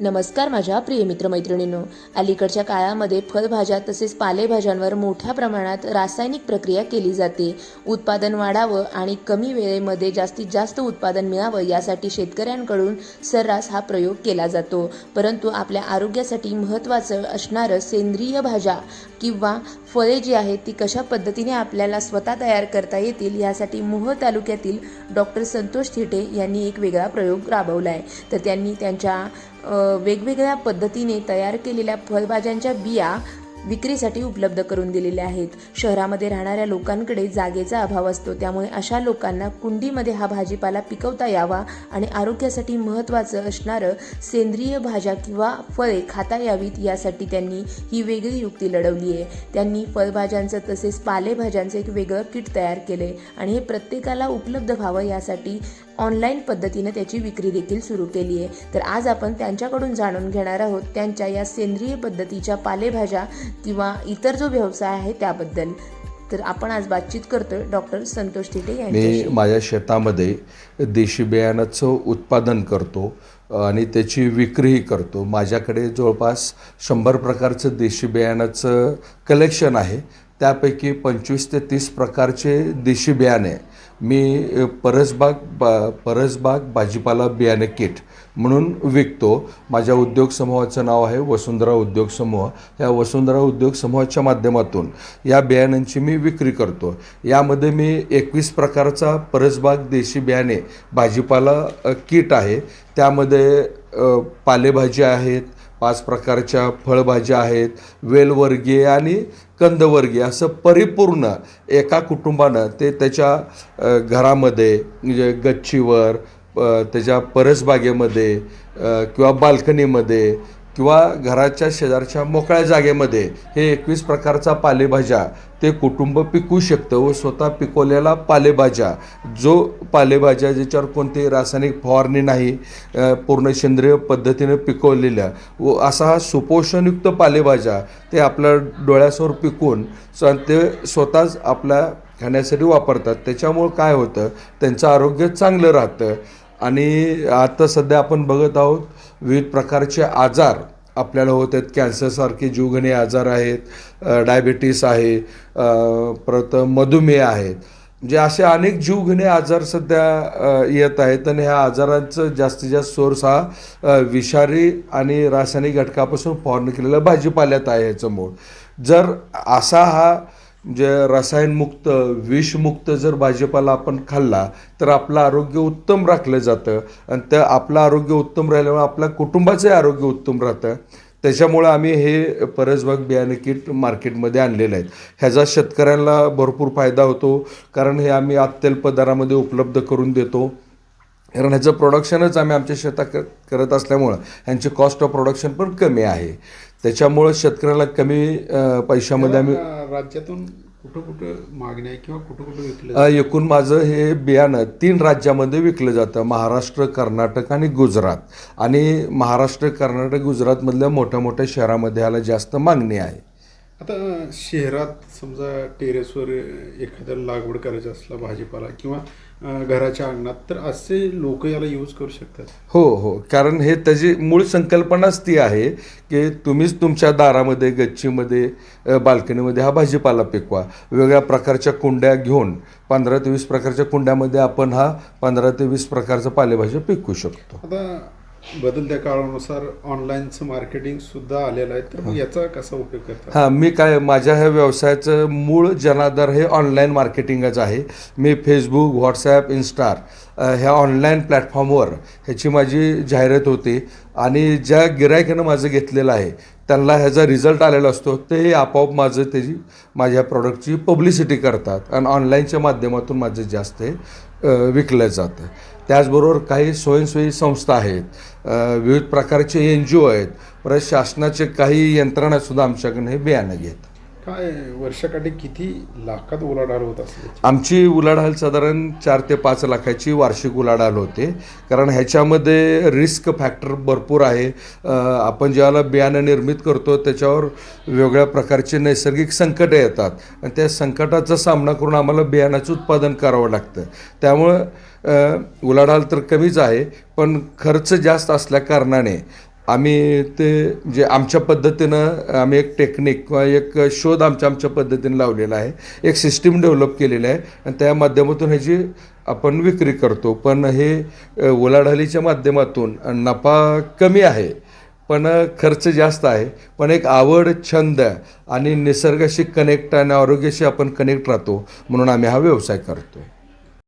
नमस्कार माझ्या प्रिय मित्रमैत्रिणींनो. अलीकडच्या काळामध्ये फळभाज्या तसेच पालेभाज्यांवर मोठ्या प्रमाणात रासायनिक प्रक्रिया केली जाते. उत्पादन वाढावं आणि कमी वेळेमध्ये जास्तीत जास्त उत्पादन मिळावं यासाठी शेतकऱ्यांकडून सर्रास हा प्रयोग केला जातो. परंतु आपल्या आरोग्यासाठी महत्त्वाचं असणारं सेंद्रिय भाज्या किंवा फळे जी आहेत ती कशा पद्धतीने आपल्याला स्वतः तयार करता येतील यासाठी मोह तालुक्यातील डॉक्टर संतोष थिटे यांनी एक वेगळा प्रयोग राबवला आहे तर त्यांनी त्यांच्या वेगवेगळ्या पद्धतीने तयार केलेल्या फळभाज्यांच्या बिया विक्रीसाठी उपलब्ध करून दिलेल्या आहेत. शहरामध्ये राहणाऱ्या लोकांकडे जागेचा अभाव असतो. त्यामुळे अशा लोकांना कुंडीमध्ये हा भाजीपाला पिकवता यावा आणि आरोग्यासाठी महत्त्वाचं असणारं सेंद्रिय भाज्या किंवा फळे खाता यावीत यासाठी त्यांनी ही वेगळी युक्ती लढवली आहे. त्यांनी फळभाज्यांचं तसेच पालेभाज्यांचं एक वेगळं किट तयार केलं आहे आणि हे प्रत्येकाला उपलब्ध व्हावं यासाठी ऑनलाईन पद्धतीनं त्याची विक्री देखील सुरू केली आहे. तर आज आपण त्यांच्याकडून जाणून घेणार आहोत त्यांच्या या सेंद्रिय पद्धतीच्या पालेभाज्या किंवा इतर जो व्यवसाय आहे त्याबद्दल. तर आपण आज बातचीत करतोय डॉक्टर संतोष तिटे मी माझ्या शेतामध्ये देशी बियाणाचं उत्पादन करतो आणि त्याची विक्रीही करतो. माझ्याकडे जवळपास शंभर प्रकारचं देशी बियाणाचं कलेक्शन आहे. त्यापैकी पंचवीस ते तीस प्रकारचे देशी बियाणे. मी परसबाग बा परसबाग भाजीपाला बियाणे किट म्हणून विकतो. माझ्या उद्योग समूहाचं नाव आहे वसुंधरा उद्योग समूह. या वसुंधरा उद्योग समूहाच्या माध्यमातून या बियाण्यांची मी विक्री करतो. यामध्ये मी एकवीस प्रकारचा परसबाग देशी बियाणे भाजीपाला किट आहे. त्यामध्ये पालेभाजी पालेभाज्या आहेत पाच प्रकारच्या फळभाज्या आहेत वेलवर्गीय आणि कंदवर्गीय असं परिपूर्ण एका कुटुंबानं ते त्याच्या घरामध्ये म्हणजे गच्चीवर त्याच्या परसबागेमध्ये किंवा बाल्कनीमध्ये किंवा घराच्या शेजारच्या मोकळ्या जागेमध्ये हे एकवीस प्रकारचा पालेभाज्या ते कुटुंब पिकवू शकतं व स्वतः पिकवलेला पालेभाज्या. जो पालेभाज्या ज्याच्यावर कोणती रासायनिक फवारणी नाही पूर्ण सेंद्रिय पद्धतीने पिकवलेल्या व असा हा सुपोषणयुक्त पालेभाज्या ते आपल्या डोळ्यासमोर पिकवून स- ते स्वतःच आपल्या खाण्यासाठी वापरतात. त्याच्यामुळं काय होतं? त्यांचं आरोग्य चांगलं राहतं. आणि आता सध्या आपण बघत आहोत विविध प्रकारचे आजार आपल्याला होत आहेत. कॅन्सरसारखे जीवघेणे आजार आहेत डायबेटीस डायबिटीस आहे परत मधुमेह आहेत. म्हणजे असे अनेक जीवघेणे आजार सध्या येत आहेत आणि ह्या आजारांचं जास्तीत जास्त सोर्स हा विषारी आणि रासायनिक घटकापासून फवारणी केलेल्या भाजीपाल्यात आहे ह्याचं मूळ. जर असा हा जे रसायनमुक्त विषमुक्त जर भाजीपाला आपण खाल्ला तर आपलं आरोग्य उत्तम राखलं जातं. आणि त्या आपलं आरोग्य उत्तम राहिल्यामुळे आपल्या कुटुंबाचंही आरोग्य उत्तम राहतं. त्याच्यामुळं आम्ही हे परसबाग बियाणे किट मार्केटमध्ये आणलेलं आहेत. ह्याचा शेतकऱ्यांना भरपूर फायदा होतो कारण हे आम्ही अत्यल्प दरामध्ये उपलब्ध करून देतो. कारण ह्याचं प्रोडक्शनच आम्ही आमच्या शेतात करत असल्यामुळं ह्यांची कॉस्ट ऑफ प्रोडक्शन पण कमी आहे. त्याच्यामुळं शेतकऱ्याला कमी पैशामध्ये आम्ही राज्यातून कुठं कुठं मागणी आहे किंवा कुठं कुठं विकलं अ, एकूण माझं हे बियाणं तीन राज्यामध्ये विकलं जातं. महाराष्ट्र कर्नाटक आणि गुजरात. आणि महाराष्ट्र कर्नाटक गुजरातमधल्या मोठ्या मोठ्या शहरामध्ये ह्याला जास्त मागणी आहे. आता शहरात समजा टेरेसवर एखाद्याला लागवड करायची असला भाजीपाला किंवा घराच्या अंगणात. तर असे लोक याला यूज करू शकतात. हो हो. कारण हे त्याची मूळ संकल्पनाच ती आहे की तुम्हीच तुमच्या दारामध्ये गच्चीमध्ये बाल्कनीमध्ये हा भाजीपाला पिकवा. वेगवेगळ्या प्रकारच्या कुंड्या घेऊन पंधरा ते वीस प्रकारच्या कुंड्यामध्ये आपण हा पंधरा ते वीस प्रकारचा पालेभाज्या पिकवू शकतो. आता बदलत्या काळानुसार ऑनलाईनचं मार्केटिंग सुद्धा आलेलं आहे. तर मग याचा कसा उपयोग करतात? हां मी काय माझ्या ह्या व्यवसायाचं मूळ जनाधार हे ऑनलाईन मार्केटिंगच आहे. मी फेसबुक व्हॉट्सॲप इन्स्टार ह्या ऑनलाईन प्लॅटफॉर्मवर ह्याची माझी जाहिरात होती. आणि ज्या गिरायकानं माझं घेतलेलं आहे त्यांना ह्याचा रिझल्ट आलेला असतो ते आपोआप माझं त्याची माझ्या प्रॉडक्टची पब्लिसिटी करतात. आणि ऑनलाईनच्या माध्यमातून माझं जास्त हे विकलं जातं. त्याचबरोबर काही स्वयंसेवी संस्था आहेत विविध प्रकारचे एन जी ओ आहेत. परत शासनाचे काही यंत्रणासुद्धा आमच्याकडनं हे बियाणं घेत काय वर्षाकाठी किती लाखात उलाढाल होत असते आमची उलाढाल साधारण चार ते पाच लाखाची वार्षिक उलाढाल होते. कारण ह्याच्यामध्ये रिस्क फॅक्टर भरपूर आहे. आपण ज्याला बियाणं निर्मित करतो त्याच्यावर वेगळ्या प्रकारचे नैसर्गिक संकटं येतात. आणि त्या संकटाचा सामना करून आम्हाला बियाणाचं उत्पादन करावं लागतं. त्यामुळं उलाढाल तर कमीच आहे पण खर्च जास्त असल्या कारणाने आम्ही ते जे आमच्या पद्धतीनं आम्ही एक टेक्निक किंवा एक शोध आमच्या आमच्या पद्धतीनं लावलेला आहे. एक सिस्टीम डेव्हलप केलेली आहे आणि त्या माध्यमातून ह्याची आपण विक्री करतो पण हे उलाढालीच्या माध्यमातून नफा कमी आहे पण खर्च जास्त आहे पण एक आवड छंद आणि निसर्गाशी कनेक्ट आणि आरोग्याशी आपण कनेक्ट राहतो म्हणून आम्ही हा व्यवसाय करतो